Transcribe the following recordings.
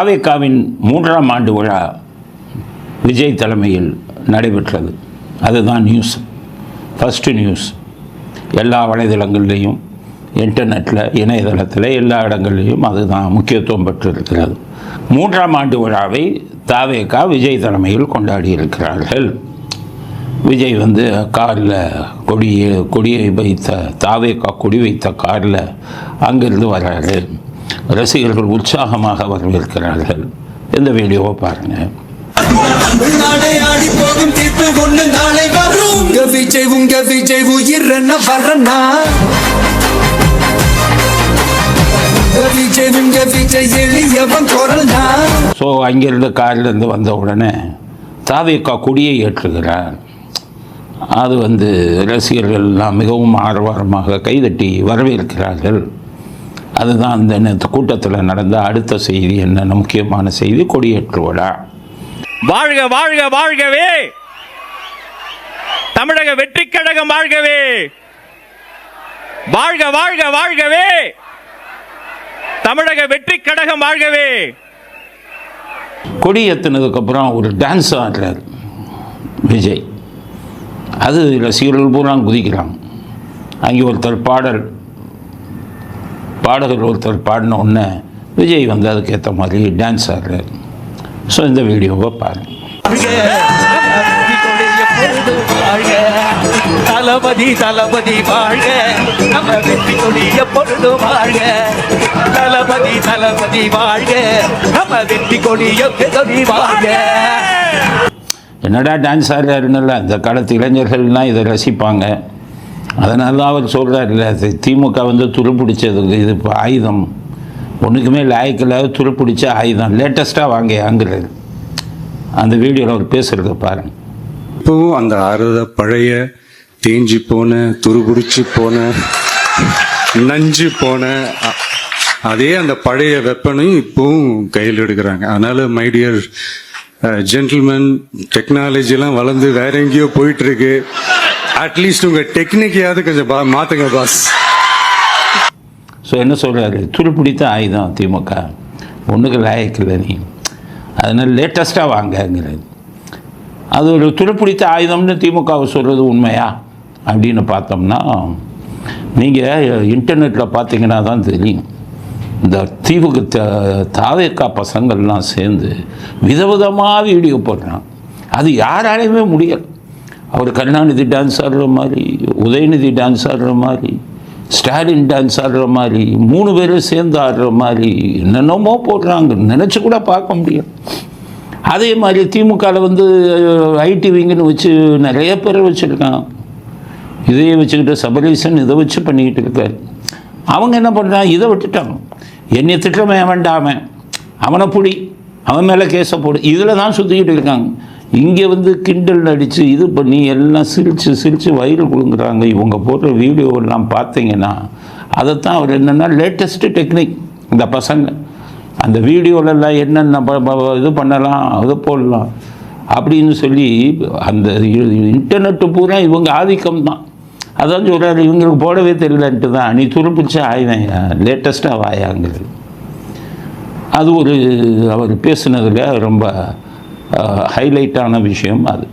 தாவேக்காவின் மூன்றாம் ஆண்டு விழா விஜய் தலைமையில் நடைபெற்றது. அதுதான் நியூஸ் ஃபஸ்ட்டு நியூஸ் எல்லா வலைதளங்கள்லேயும் இன்டர்நெட்டில் இணையதளத்தில் எல்லா இடங்கள்லையும் அதுதான் முக்கியத்துவம் பெற்றிருக்கிறது. மூன்றாம் ஆண்டு விழாவை தாவேக்கா விஜய் தலைமையில் கொண்டாடி இருக்கிறார்கள் விஜய் வந்து காரில் கொடியை கொடியை வைத்த தாவேக்கா கொடி வைத்த காரில் அங்கிருந்து வர்றாரு ரசிகர்கள் உற்சாகமாக வரவேற்கிறார்கள். இந்த வீடியோவை பாருங்கள் விஜய் உங்க விஜய் உயிரன வரனா ஸோ அங்கிருந்து காரிலிருந்து வந்த உடனே தாவேக்கா கொடியை ஏற்றுகிறார். அது வந்து ரசிகர்கள் எல்லாம் மிகவும் ஆரவாரமாக கைதட்டி வரவேற்கிறார்கள். அதுதான் அந்த கூட்டத்தில் நடந்த அடுத்த செய்தி என்னென்ன முக்கியமான செய்தி? கொடியேற்று விழா வாழ்க வாழ்க வாழ்கவே! தமிழக வெற்றி கழகம் வாழ்கவே! வாழ்க வாழ்க வாழ்கவே! தமிழக வெற்றி கழகம் வாழ்கவே! கொடி ஏற்றினதுக்கப்புறம் ஒரு டான்ஸ் ஆடுறார் விஜய். அது ரசிகர்கள் பூரா குதிக்கிறாங்க. அங்கே ஒருத்தர் பாடல் பாடகர் ஒருத்தர் பாடின உடனே விஜய் வந்து அதுக்கேற்ற மாதிரி டான்ஸ் ஆடுறார். ஸோ இந்த வீடியோவை பாருங்கள் தளபதி தளபதி வாழ்க. நம்ம வெற்றி கொடி எப்பொழுது வாழ்க. தளபதி தளபதி வாழ்க. நம்ம வெற்றி கொடி எப்பொழுது வாழ்க. என்னடா டான்ஸ் ஆடுறாருன்னு அந்த காலத்து இளைஞர்கள்லாம் இதை ரசிப்பாங்க. அதனால தான் அவர் சொல்கிறாருல்ல திமுக வந்து துருப்பிடிச்சது இது இப்போ ஆயுதம். ஒன்றுக்குமே லாய்க்கில்லாத துருப்பிடிச்ச ஆயுதம். லேட்டஸ்ட்டாக வாங்க வாங்கியாங்கிறாரு அந்த வீடியோவில் அவர் பேசுகிறத பாருங்க. இப்போவும் அந்த அறுத பழைய தேஞ்சி போன துருபிடிச்சு போன நஞ்சு போன அதே அந்த பழைய வெப்பனையும் இப்போவும் கையில் எடுக்கிறாங்க. அதனால மைடியர் ஜென்டில்மேன் டெக்னாலஜிலாம் வளர்ந்து வேற எங்கேயோ போயிட்டு இருக்கு. அட்லீஸ்ட் உங்க டெக்னிக்கையாவது கொஞ்சம் மாத்துங்க பாஸ் ஸோ என்ன சொல்கிறாரு துருப்பிடித்த ஆயுதம் திமுக. ஒன்றுக்கு லாயக்கில்லை நீ. அதனால் லேட்டஸ்ட்டாக வாங்கங்கிறது அது ஒரு துருப்பிடித்த ஆயுதம்னு திமுகவை சொல்கிறது உண்மையா? அப்படின்னு பார்த்தோம்னா நீங்கள் இன்டர்நெட்டில் பார்த்தீங்கன்னா தான் தெரியும். இந்த தீவுக்கு த- தாவேக்கா பசங்கள்லாம் சேர்ந்து விதவிதமாக வீடியோ போடுறான். அது யாராலையுமே முடியல. அவர் கருணாநிதி டான்ஸ் ஆடுற மாதிரி உதயநிதி டான்ஸ் ஆடுற மாதிரி ஸ்டாலின் டான்ஸ் ஆடுற மாதிரி மூணு பேரும் சேர்ந்து ஆடுற மாதிரி என்னென்னமோ போடுறாங்க. நினச்சி கூட பார்க்க முடியும் அதே மாதிரி திமுகவில் வந்து ஐடி விங்குன்னு வச்சு நிறைய பேர் வச்சுருக்கான் இதையே வச்சுக்கிட்டு சபரீசன் இதை வச்சு பண்ணிக்கிட்டு இருக்கார். அவங்க என்ன பண்ணுறான் இதை விட்டுட்டாங்க. என்னை திட்டமே வேண்டாம அவனை. புடி அவன் மேலே கேஸை போடு. இதில் தான் சுற்றிக்கிட்டு இருக்காங்க. இங்கே வந்து கிண்டல் அடித்து இது பண்ணி எல்லாம் சிரித்து சிரித்து வயிறு கொடுங்குறாங்க இவங்க போடுற வீடியோவெல்லாம் பார்த்தீங்கன்னா அதைத்தான் அவர் என்னென்னா லேட்டஸ்ட்டு டெக்னிக் இந்த பசங்க. அந்த வீடியோலெல்லாம் என்னென்ன ப- இது பண்ணலாம் அது போடலாம் அப்படின்னு சொல்லி அந்த இன்டர்நெட்டு பூரா இவங்க ஆதிக்கம் தான் அதான் சொல்கிறாரு இவங்களுக்கு போடவே தெரியலன்ட்டு தான். நீ துருப்பிச்சா ஆயுதம் லேட்டஸ்ட்டாக வாயாங்கிறது. அது ஒரு அவர் பேசுனதில் ரொம்ப ஹைலைட்டான விஷயம் அது.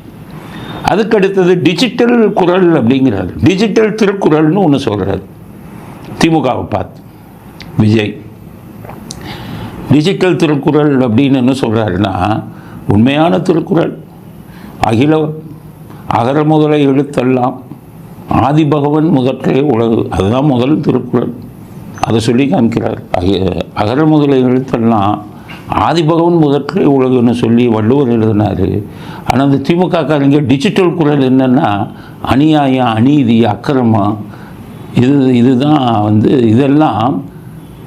அதுக்கடுத்தது டிஜிட்டல் குரல் அப்படிங்கிறாரு. டிஜிட்டல் திருக்குறள்னு ஒன்று சொல்கிறாரு திமுகவை பார்த்து. விஜய். டிஜிட்டல் திருக்குறள் அப்படின்னு என்ன சொல்கிறாருன்னா உண்மையான திருக்குறள். அகில அகர முதலை எழுத்தெல்லாம் ஆதிபகவன் முதற்றே உலகு. அதுதான் முதல் திருக்குறள். அதை சொல்லி காமிக்கிறார். அக- அகர முதலை எழுத்தெல்லாம் ஆதிபகவன் முதற்றே உலகுன்னு சொல்லி வள்ளுவர் எழுதினார். ஆனால் அந்த திமுக காரங்க டிஜிட்டல் குரல் என்னென்னா அநியாயம் அநீதி அக்கிரமம் இது இதுதான் வந்து இதெல்லாம்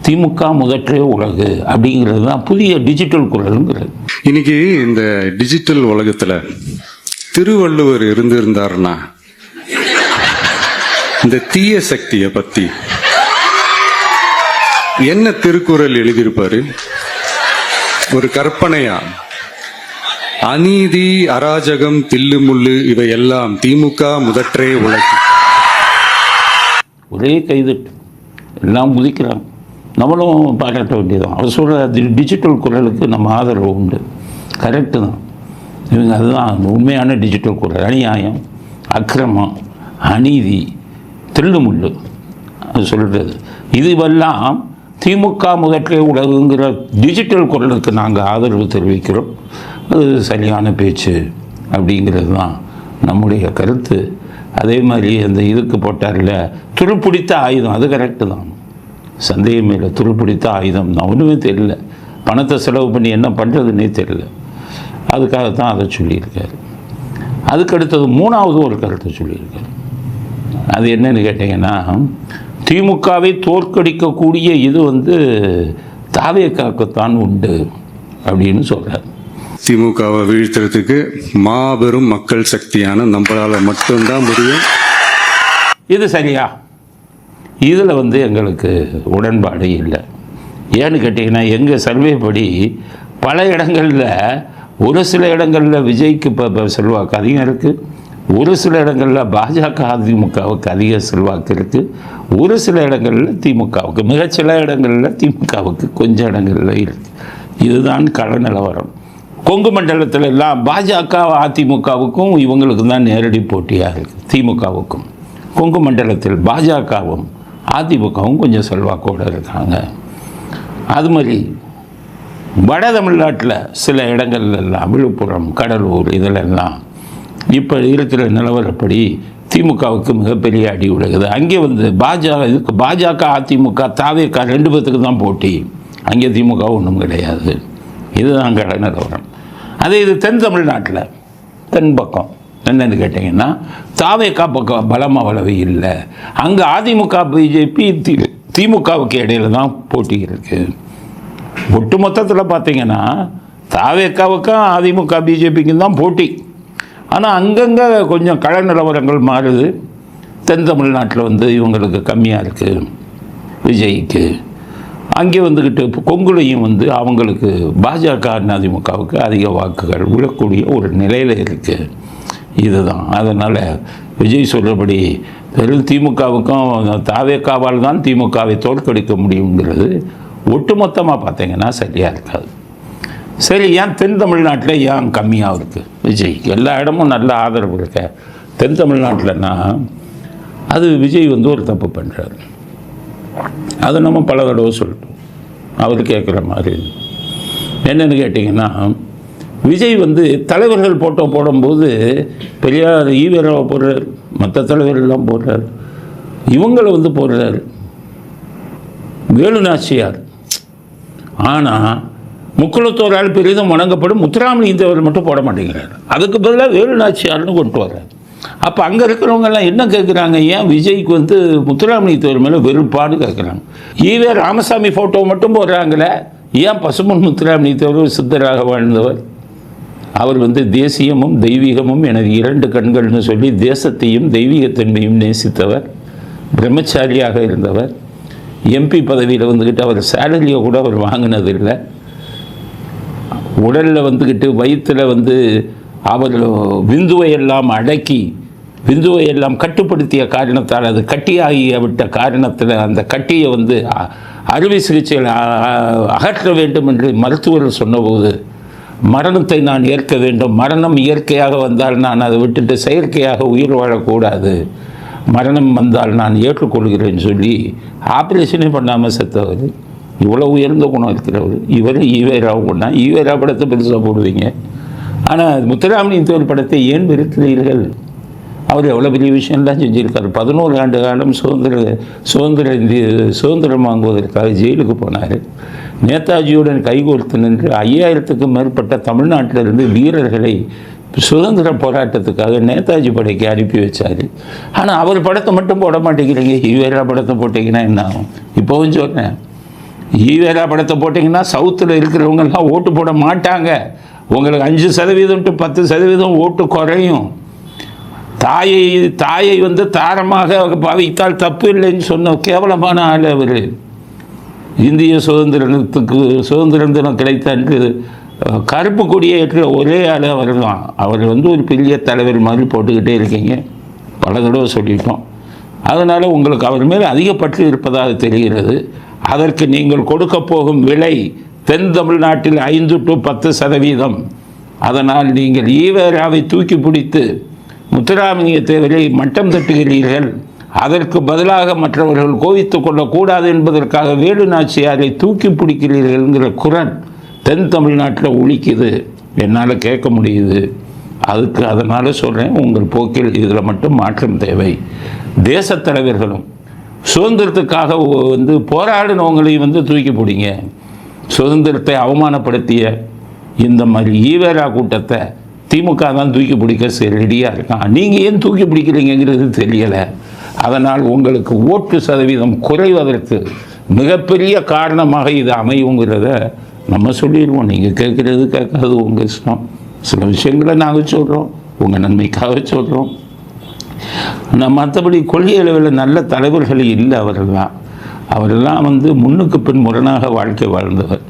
திமுக முதற்றே உலகு அப்படிங்கிறது தான் புதிய டிஜிட்டல் குரலுங்கிறது. இன்னைக்கு இந்த டிஜிட்டல் உலகத்தில் திருவள்ளுவர் இருந்திருந்தாருன்னா இந்த தீய சக்தியை பற்றி என்ன திருக்குறள் எழுதியிருப்பாரு? ஒரு கற்பனையா? அநீதி அராஜகம் தில்லுமுள்ளு இவையெல்லாம் திமுக முதற்றே உழைக்கு ஒரே கைதட்டு. எல்லாம் முதிக்கிறாங்க. நம்மளும் பாராட்ட வேண்டியதுதான். அவர் சொல்கிற டிஜிட்டல் குரலுக்கு நம்ம ஆதரவு உண்டு. கரெக்டு தான். இவங்க அதுதான் உண்மையான டிஜிட்டல் குரல். அநியாயம் அக்கிரமம் அநீதி தில்லுமுள்ளு அது சொல்கிறது இதுவெல்லாம் திமுக முதற்கே உலகுங்கிற டிஜிட்டல் குரலுக்கு நாங்கள் ஆதரவு தெரிவிக்கிறோம். அது சரியான பேச்சு அப்படிங்கிறது தான் நம்முடைய கருத்து. அதே மாதிரி அந்த இதுக்கு போட்டார்ல துருப்பிடித்த ஆயுதம் அது கரெக்டு தான். சந்தேகம் இல்லை துருப்பிடித்த ஆயுதம் நான் ஒன்றுமே தெரியல. பணத்தை செலவு பண்ணி என்ன பண்ணுறதுன்னே தெரியல. அதுக்காகத்தான் அதை சொல்லியிருக்காரு. அதுக்கு அடுத்தது மூணாவது ஒரு கருத்தை சொல்லியிருக்காரு. அது என்னன்னு கேட்டிங்கன்னா திமுகவை தோற்கடிக்கக்கூடிய இது வந்து தாவேக்காக்குத்தான் உண்டு அப்படின்னு சொல்கிறார் திமுகவை வீழ்த்துறதுக்கு மாபெரும் மக்கள் சக்தியான நம்மளால மட்டும்தான் முடியும். இது சரியா? இதில் வந்து எங்களுக்கு உடன்பாடு இல்லை. ஏன்னு கேட்டிங்கன்னா எங்கள் சர்வே படி பல இடங்களில் ஒரு சில இடங்களில் விஜய்க்கு இப்போ செல்வாக்கு அதிகம் இருக்குது ஒரு சில இடங்களில் பாஜக அதிமுகவுக்கு அதிக செல்வாக்கு இருக்குது ஒரு சில இடங்களில் திமுகவுக்கு மிகச்சில இடங்களில் திமுகவுக்கு கொஞ்சம் இடங்களில் இருக்குது இதுதான் கள நிலவரம். கொங்கு மண்டலத்தில் எல்லாம் பாஜக அதிமுகவுக்கும் இவங்களுக்கு தான் நேரடி போட்டியாக இருக்குது திமுகவுக்கும். கொங்கு மண்டலத்தில் பாஜகவும் அதிமுகவும் கொஞ்சம் செல்வாக்கோடு இருக்காங்க. அது மாதிரி வட தமிழ்நாட்டில் சில இடங்கள்லாம் விழுப்புரம் கடலூர் இதிலெல்லாம் இப்போ இருக்கிற நிலவரப்படி திமுகவுக்கு மிகப்பெரிய அடி விழுகுது அங்கே வந்து பாஜக இதுக்கு பாஜக அதிமுக தாவேக்கா ரெண்டு பேத்துக்கு தான் போட்டி. அங்கே திமுக ஒன்றும் கிடையாது. இதுதான் கடை நிலவரம். அதே இது தென் தமிழ்நாட்டில் தென் பக்கம். என்னென்னு கேட்டிங்கன்னா தாவேக்கா பக்கம் பலமாக வளவு இல்லை. அங்கே அதிமுக பிஜேபி தி திமுகவுக்கு இடையில தான் போட்டி இருக்குது ஒட்டு மொத்தத்தில் பார்த்தீங்கன்னா தாவேக்காவுக்கும் அதிமுக பிஜேபிக்கும் தான் போட்டி. ஆனால் அங்கங்கே கொஞ்சம் கள நிலவரங்கள் மாறுது. தென் தமிழ்நாட்டில் வந்து இவங்களுக்கு கம்மியாக இருக்குது விஜய்க்கு. அங்கே வந்துக்கிட்டு இப்போ கொங்குலையும் வந்து அவங்களுக்கு பாஜக அதிமுகவுக்கு அதிக வாக்குகள் விழக்கூடிய ஒரு நிலையில் இருக்குது இதுதான். அதனால் விஜய் சொல்கிறபடி வெறும் திமுகவுக்கும் தாவேக்காவால் தான் திமுகவை தோற்கடிக்க முடியுங்கிறது ஒட்டுமொத்தமாக பார்த்தீங்கன்னா சரியாக இருக்காது. சரி ஏன் தென் தமிழ்நாட்டில் ஏன் கம்மியாக இருக்குது விஜய். எல்லா இடமும் நல்ல ஆதரவு இருக்க. தென் தமிழ்நாட்டில்னா அது விஜய் வந்து ஒரு தப்பு பண்ணுறாரு அதை நம்ம பல தடவை சொல்லிட்டோம் அவர் கேட்குற மாதிரி. என்னென்னு கேட்டிங்கன்னா விஜய் வந்து தலைவர்கள் போட்டோ போடும்போது பெரியார் ஈவராவை போடுறார் மற்ற தலைவர்கள்லாம் போடுறார் இவங்களை வந்து போடுறார். வேலுநாச்சியார். ஆனால் முக்குளத்தோரால் பெரிதும் வணங்கப்படும். முத்துராமலிங்கத்தேவர் மட்டும் போட மாட்டேங்கிறார். அதுக்கு பதிலாக வேலு நாச்சியார்னு கொண்டு வர்றாரு. அப்போ அங்கே இருக்கிறவங்கெல்லாம் என்ன கேட்குறாங்க ஏன் விஜய்க்கு வந்து முத்துராமலிங்கத்தேவர் மேலே வெறுப்பான்னு கேட்குறாங்க ஈவே ராமசாமி ஃபோட்டோ மட்டும் போடுறாங்களே. ஏன் பசுமன் முத்துராமலிங்கத்தேவர் சித்தராக வாழ்ந்தவர்? அவர் வந்து தேசியமும் தெய்வீகமும் எனது இரண்டு கண்கள்னு சொல்லி தேசத்தையும் தெய்வீகத்தன்மையும் நேசித்தவர். பிரம்மச்சாரியாக இருந்தவர். எம்பி பதவியில் வந்துக்கிட்டு அவர் சேலரியை கூட அவர் வாங்கினதில்லை. உடலில் வந்துக்கிட்டு வயிற்றில் வந்து அவர் விந்துவை எல்லாம் அடக்கி விந்துவை எல்லாம் கட்டுப்படுத்திய காரணத்தால் அது கட்டியாகிவிட்ட காரணத்தில் அந்த கட்டியை வந்து அ- அறுவை சிகிச்சையில் அகற்ற வேண்டும் என்று மருத்துவர்கள் சொன்னபோது மரணத்தை நான் ஏற்க வேண்டும். மரணம் இயற்கையாக வந்தால் நான் அதை விட்டுட்டு செயற்கையாக உயிர் வாழக்கூடாது. மரணம் வந்தால் நான் ஏற்றுக்கொள்கிறேன்னு சொல்லி ஆப்ரேஷனே பண்ணாமல் செத்தவர். இவ்வளோ உயர்ந்த குணம் இருக்கிறவர். இவர் ஈவேராவும் கொண்டா ஈவேரா படத்தை பெருசாக போடுவீங்க. ஆனால் முத்துராமலிங்க தேவர் படத்தை ஏன் வெறுக்கிறீர்கள்? அவர் எவ்வளோ பெரிய விஷயம்லாம் செஞ்சுருக்கார். பதினோரு ஆண்டு காலம் சுதந்திர சுதந்திர இந்திய சுதந்திரம் வாங்குவதற்காக ஜெயிலுக்கு போனார். நேதாஜியுடன் கைகோர்த்து நின்று ஐயாயிரத்துக்கும் மேற்பட்ட தமிழ்நாட்டிலிருந்து வீரர்களை சுதந்திர போராட்டத்துக்காக நேதாஜி படைக்கு அனுப்பி வச்சார். ஆனால் அவர் படத்தை மட்டும் போட மாட்டேங்கிறீங்க. ஈவேரா படத்தை போட்டிங்கன்னா என்ன ஆகும்? இப்போவும் சொன்னேன். ஈவேரா படத்தை போட்டிங்கன்னா சவுத்தில் இருக்கிறவங்கெல்லாம் ஓட்டு போட மாட்டாங்க. உங்களுக்கு அஞ்சு சதவீதம் டு பத்து சதவீதம் ஓட்டு குறையும். தாயை தாயை வந்து தாரமாக பாவித்தால் தப்பு இல்லைன்னு சொன்ன கேவலமான ஆள் அவர். இந்திய சுதந்திரத்துக்கு சுதந்திரம் தினம் கிடைத்த அன்று கருப்பு கொடியை ஏற்ற ஒரே ஆள் அவர் தான். அவர் வந்து ஒரு பெரிய தலைவர் மாதிரி போட்டுக்கிட்டே இருக்கீங்க. பல தடவை சொல்லிட்டோம். அதனால் உங்களுக்கு அவர் மேல் அதிக பற்று இருப்பதாக தெரிகிறது. அதற்கு நீங்கள் கொடுக்க போகும் விலை தென் தமிழ்நாட்டில் ஐந்து டு பத்து சதவீதம். அதனால் நீங்கள் ஈவேராவை தூக்கி பிடித்து முத்துராமலிங்க தேவரை மட்டம் தட்டுகிறீர்கள். அதற்கு பதிலாக மற்றவர்கள் கோவித்துக் கொள்ளக்கூடாது என்பதற்காக வேலு நாச்சியாரை தூக்கி பிடிக்கிறீர்கள்ங்கிற குரல் தென் தமிழ்நாட்டில் ஒழிக்குது என்னால் கேட்க முடியுது. அதுக்கு அதனால் சொல்கிறேன் உங்கள் போக்கில் இதில் மட்டும் மாற்றம் தேவை. தேசத் தலைவர்களும் சுதந்திரத்துக்காக வந்து போராடினவங்களையும் வந்து தூக்கி பிடிங்க. சுதந்திரத்தை அவமானப்படுத்திய இந்த மாதிரி ஈவேரா கூட்டத்தை திமுக தான் தூக்கி பிடிக்க ரெடியாக இருக்கான். நீங்கள் ஏன் தூக்கி பிடிக்கிறீங்கிறது தெரியலை. அதனால் உங்களுக்கு ஓட்டு சதவீதம் குறைவதற்கு மிகப்பெரிய காரணமாக இது அமையுங்கிறத நம்ம சொல்லிடுவோம். நீங்கள் கேட்குறது கேட்காது உங்கள் இஷ்டம். சில விஷயங்களை நாங்கள் சொல்கிறோம் உங்கள் நன்மைக்காக சொல்கிறோம் நான் மற்றபடி கொள்கை அளவில் நல்ல தலைவர்கள் இல்லை அவரெல்லாம் அவரெல்லாம் வந்து முன்னுக்கு பின் முரணாக வாழ்க்கை வாழ்ந்தவர்.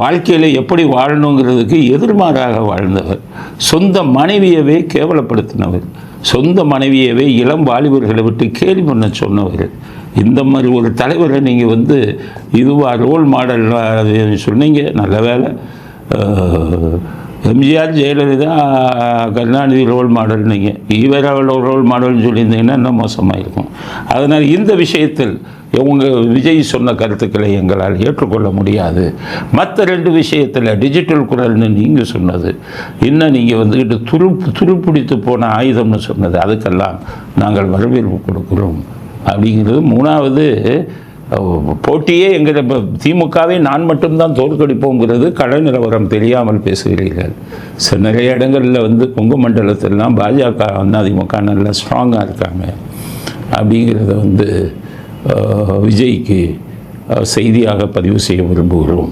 வாழ்க்கையில் எப்படி வாழணுங்கிறதுக்கு எதிர்மாறாக வாழ்ந்தவர். சொந்த மனைவியவே கேவலப்படுத்தினவர். சொந்த மனைவியவே இளம் வாலிபர்களை விட்டு கேலி பண்ண சொன்னவர். இந்த மாதிரி ஒரு தலைவரை நீங்கள் வந்து இதுவாக ரோல் மாடல் சொன்னீங்க நல்ல வேலை. எம்ஜிஆர் ஜெயலலிதா கருணாநிதி ரோல் மாடல் நீங்கள் ஈவராவில் ரோல் மாடல்னு சொல்லியிருந்தீங்கன்னா இன்னும் மோசமாக இருக்கும் அதனால் இந்த விஷயத்தில் உங்கள் விஜய் சொன்ன கருத்துக்களை எங்களால் ஏற்றுக்கொள்ள முடியாது. மற்ற ரெண்டு விஷயத்தில் டிஜிட்டல் குரல்னு நீங்கள் சொன்னது இன்னும் நீங்கள் வந்துக்கிட்டு துரு துருப்பிடித்து போன ஆயுதம்னு சொன்னது அதுக்கெல்லாம் நாங்கள் வரவேற்பு கொடுக்குறோம். அப்படிங்கிறது மூணாவது போட்டியே எங்கள் இப்போ திமுகவை நான் மட்டும்தான் தோற்கடிப்போங்கிறது கள நிலவரம் தெரியாமல் பேசுகிறீர்கள். சில நிறைய இடங்களில் வந்து கொங்கு மண்டலத்திலலாம் பாஜக அதிமுக நல்லா ஸ்ட்ராங்காக இருக்காங்க அப்படிங்கிறத வந்து விஜய்க்கு செய்தியாக பதிவு செய்ய விரும்புகிறோம்.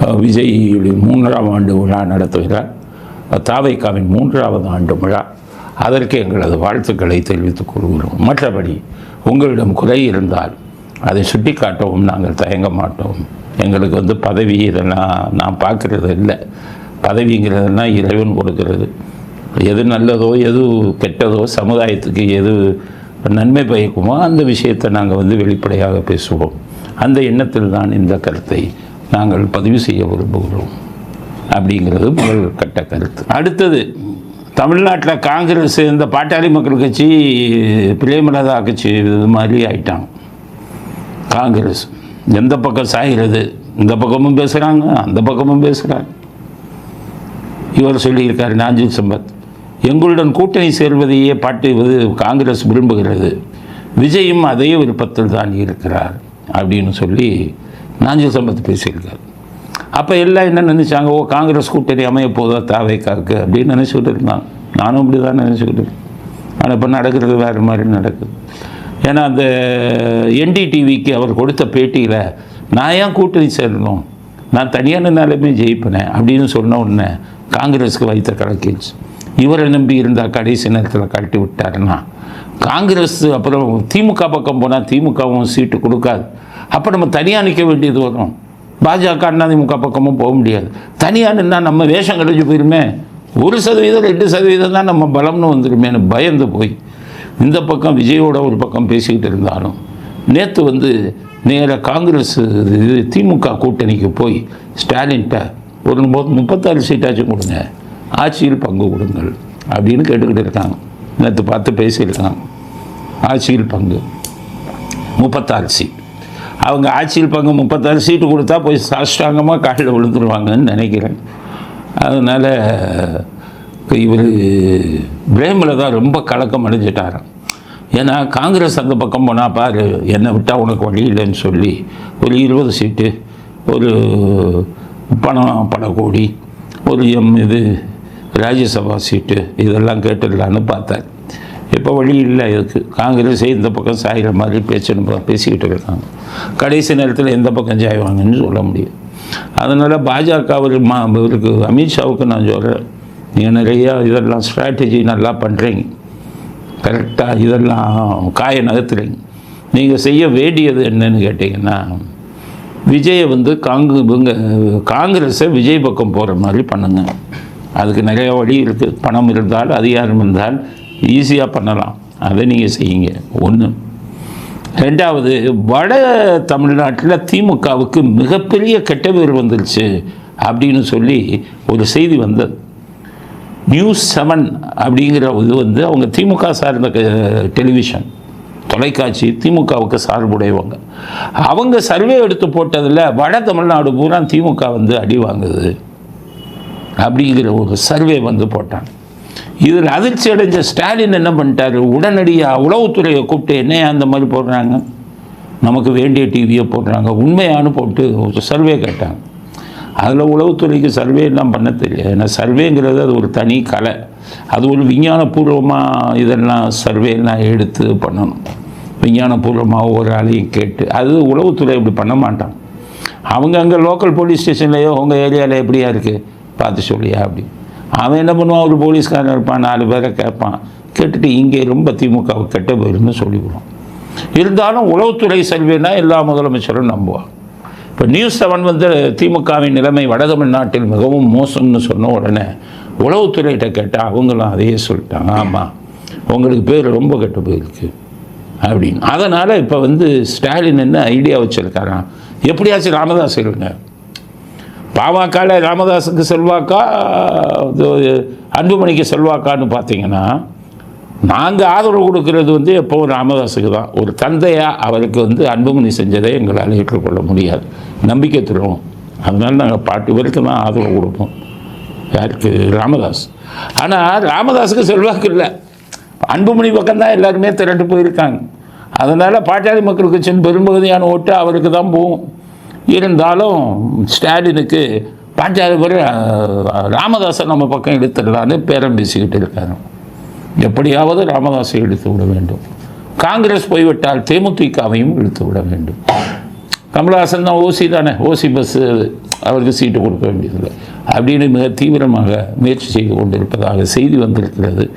அஹ், விஜய் மூன்றாம் ஆண்டு விழா நடத்துகிறார். தாவைக்காவின் மூன்றாவது ஆண்டு விழா. அதற்கு எங்களது வாழ்த்துக்களை தெரிவித்துக் கொள்கிறோம். மற்றபடி உங்களிடம் குறை இருந்தால் அதை சுட்டிக்காட்டவும் நாங்கள் தயங்க மாட்டோம். எங்களுக்கு வந்து பதவி இதெல்லாம் நான் பார்க்குறது இல்லை. பதவிங்கிறதெல்லாம் இறைவன் கொடுக்கிறது. எது நல்லதோ எது கெட்டதோ சமுதாயத்துக்கு எது நன்மை பயக்குமோ அந்த விஷயத்தை நாங்கள் வந்து வெளிப்படையாக பேசுவோம். அந்த எண்ணத்தில் தான் இந்த கருத்தை நாங்கள் பதிவு செய்ய விரும்புகிறோம். அப்படிங்கிறது முதல் கட்ட கருத்து. அடுத்தது தமிழ்நாட்டில் காங்கிரஸ் இந்த பாட்டாளி மக்கள் கட்சி பிரேமலதா கட்சி இது மாதிரி ஆயிட்டாங்க. காங்கிரஸ். எந்த பக்கம் சாகிறது? இந்த பக்கமும் பேசுகிறாங்க அந்த பக்கமும் பேசுகிறாங்க இவர் சொல்லியிருக்கார் நாஞ்சில் சம்பத். எங்களுடன் கூட்டணி சேர்வதையே பாட்டு காங்கிரஸ் விரும்புகிறது. விஜயும் அதே விருப்பத்தில் தான் இருக்கிறார் அப்படின்னு சொல்லி நாஞ்சில் சம்பத் பேசியிருக்கார். அப்போ எல்லாம் என்ன நினச்சாங்க? ஓ காங்கிரஸ் கூட்டணி அமைய போதா தாவைக்காக்கு அப்படின்னு நினச்சிக்கிட்டு இருந்தாங்க. நானும் இப்படி தான் நினச்சிக்கிட்டு இருக்கேன். ஆனால் இப்போ நடக்கிறது வேறு மாதிரி நடக்குது. ஏன்னா அந்த என்டிடிவிக்கு அவர் கொடுத்த பேட்டியில் நான் ஏன் கூட்டணி சேரணும்? நான் தனியான நிலைமை ஜெயிப்பினேன் அப்படின்னு சொன்ன உடனே காங்கிரஸுக்கு வைத்த கலக்கிடுச்சு இவரை நம்பி இருந்தால் கடைசி நேரத்தில் கழட்டி விட்டாருன்னா காங்கிரஸ் அப்புறம் திமுக பக்கம் போனால் திமுகவும் சீட்டு கொடுக்காது. அப்போ நம்ம தனியாக நிற்க வேண்டியது வரும். பாஜக அதிமுக பக்கமும் போக முடியாது. தனியாக நின்னா நம்ம வேஷம் கிடைச்சி போயிருமே. ஒரு சதவீதம் ரெண்டு சதவீதம் தான் நம்ம பலம்னு வந்துருமேனு பயந்து போய் இந்த பக்கம் விஜயோட ஒரு பக்கம் பேசிக்கிட்டு இருந்தாலும் நேற்று வந்து நேராக காங்கிரஸ் இது திமுக கூட்டணிக்கு போய் ஸ்டாலின்கிட்ட ஒரு முப்ப- முப்பத்தாறு சீட்டாச்சும் கொடுங்க ஆட்சியில் பங்கு கொடுங்கள் அப்படின்னு கேட்டுக்கிட்டு இருக்காங்க. நேற்று பார்த்து பேசியிருக்காங்க. ஆட்சியில் பங்கு முப்பத்தாறு சீட். அவங்க ஆட்சியில் பங்கு முப்பத்தாறு சீட்டு கொடுத்தா போய் சாஷ்டாங்கமாக காலில் விழுந்துருவாங்கன்னு நினைக்கிறேன். அதனால் இவர் பிரேமில் தான் ரொம்ப கலக்கம் அடைஞ்சிட்டாராம். ஏன்னா காங்கிரஸ் அந்த பக்கம் போனால் பாரு என்னை விட்டால் உனக்கு வழி இல்லைன்னு சொல்லி ஒரு இருபது சீட்டு ஒரு பணம் பல கோடி ஒரு எம் இது ராஜ்யசபா சீட்டு இதெல்லாம் கேட்டுடலான்னு பார்த்தார். இப்போ வழி இல்லை இதுக்கு. காங்கிரஸே இந்த பக்கம் சாயிற மாதிரி பேச்சு பேசிக்கிட்டு இருக்காங்க. கடைசி நேரத்தில் எந்த பக்கம் சாய்வாங்கன்னு சொல்ல முடியும். அதனால் பாஜக அவர் மா இவருக்கு அமித்ஷாவுக்கு நான் சொல்கிறேன் நீங்கள் நிறையா இதெல்லாம் ஸ்ட்ராட்டஜி நல்லா பண்ணுறீங்க கரெக்டாக இதெல்லாம் காய நகர்த்துறீங்க. நீங்கள் செய்ய வேண்டியது என்னன்னு கேட்டிங்கன்னா விஜயை வந்து காங்கு இவங்க காங்கிரஸை விஜய் பக்கம் போகிற மாதிரி பண்ணுங்க. அதுக்கு நிறைய வழி இருக்குது பணம் இருந்தால் அதிகாரம் இருந்தால் ஈஸியாக பண்ணலாம். அதை நீங்கள் செய்யுங்க. ஒன்று ரெண்டாவது வட தமிழ்நாட்டில் திமுகவுக்கு மிகப்பெரிய கெட்ட பேர் வந்துருச்சு அப்படின்னு சொல்லி ஒரு செய்தி வந்தது. நியூஸ் செவன் அப்படிங்கிற இது வந்து அவங்க திமுக சார்ந்த டெலிவிஷன் தொலைக்காட்சி திமுகவுக்கு சார்புடையவங்க. அவங்க சர்வே எடுத்து போட்டதில் வட தமிழ்நாடு பூரா திமுக வந்து அடி வாங்குது அப்படிங்கிற ஒரு சர்வே வந்து போட்டாங்க. இதில் அதிர்ச்சி அடைஞ்ச ஸ்டாலின் என்ன பண்ணிட்டாரு? உடனடியாக உளவுத்துறையை கூப்பிட்டு என்னையா அந்த மாதிரி போடுறாங்க? நமக்கு வேண்டிய டிவியை போடுறாங்க. உண்மையானு போட்டு ஒரு சர்வே கேட்டாங்க. அதில் உளவுத்துறைக்கு சர்வே எல்லாம் பண்ண தெரியாது. ஏன்னா சர்வேங்கிறது அது ஒரு தனி கலை. அது ஒரு விஞ்ஞானபூர்வமாக இதெல்லாம் சர்வேலாம் எடுத்து பண்ணணும். விஞ்ஞானபூர்வமாக ஒரு ஆளையும் கேட்டு அது உளவுத்துறை இப்படி பண்ண மாட்டான். அவங்க அங்கே லோக்கல் போலீஸ் ஸ்டேஷன்லையோ உங்கள் ஏரியாவில் எப்படியா இருக்குது பார்த்து சொல்லியா அப்படி. அவன் என்ன பண்ணுவான்? ஒரு போலீஸ்காரன் இருப்பான் நாலு பேரை கேட்பான். கேட்டுட்டு இங்கே ரொம்ப திமுகவை கெட்ட போயிருன்னு சொல்லிவிடுவான். இருந்தாலும் உளவுத்துறை சர்வேனா எல்லா முதலமைச்சரும் நம்புவான். இப்போ நியூஸ் செவன் வந்து திமுகவின் நிலைமை வடதமிழ்நாட்டில் மிகவும் மோசம்னு சொன்ன உடனே உளவுத்துறையிட்ட கேட்டால் அவங்களும் அதையே சொல்லிட்டாங்க. ஆமாம் உங்களுக்கு பேர் ரொம்ப கெட்டு போயிருக்கு அப்படின்னு. அதனால் இப்போ வந்து ஸ்டாலின் என்ன ஐடியா வச்சுருக்காராம் எப்படியாச்சும் ராமதாஸ் இருங்க. பாமகவில் ராமதாஸுக்கு செல்வாக்கா இது அன்புமணிக்கு செல்வாக்கான்னு பார்த்தீங்கன்னா நாங்கள் ஆதரவு கொடுக்கறது வந்து எப்போவும் ராமதாஸுக்கு தான். ஒரு தந்தையாக அவருக்கு வந்து அன்புமணி செஞ்சதை எங்களால் ஏற்றுக்கொள்ள முடியாது. நம்பிக்கை தருவோம் அதனால் நாங்கள் பாட்டு வரைக்கும் தான் ஆதரவு கொடுப்போம். யாருக்கு? ராமதாஸ் ஆனால் ராமதாஸுக்கு செல்வாக்கு இல்லை. அன்புமணி பக்கம்தான் எல்லாருமே திரண்டு போயிருக்காங்க. அதனால் பாட்டாளி மக்களுக்கு சென் பெரும்பகுதியான ஓட்டு அவருக்கு தான் போகும். இருந்தாலும் ஸ்டாலினுக்கு பாட்டாளி பேர் ராமதாஸை நம்ம பக்கம் இழுத்துடலான்னு பேரம் பேசிக்கிட்டு இருக்காரு. எப்படியாவது ராமதாஸை இழுத்து விட வேண்டும். காங்கிரஸ் போய்விட்டால் தேமுதிகவையும் இழுத்து விட வேண்டும். கமலஹாசன் தான் ஓசி தானே ஓசி பஸ்ஸு அவருக்கு சீட்டு கொடுக்க வேண்டியதில்லை. அப்படின்னு மிக தீவிரமாக முயற்சி செய்து கொண்டிருப்பதாக செய்தி வந்திருக்கிறது.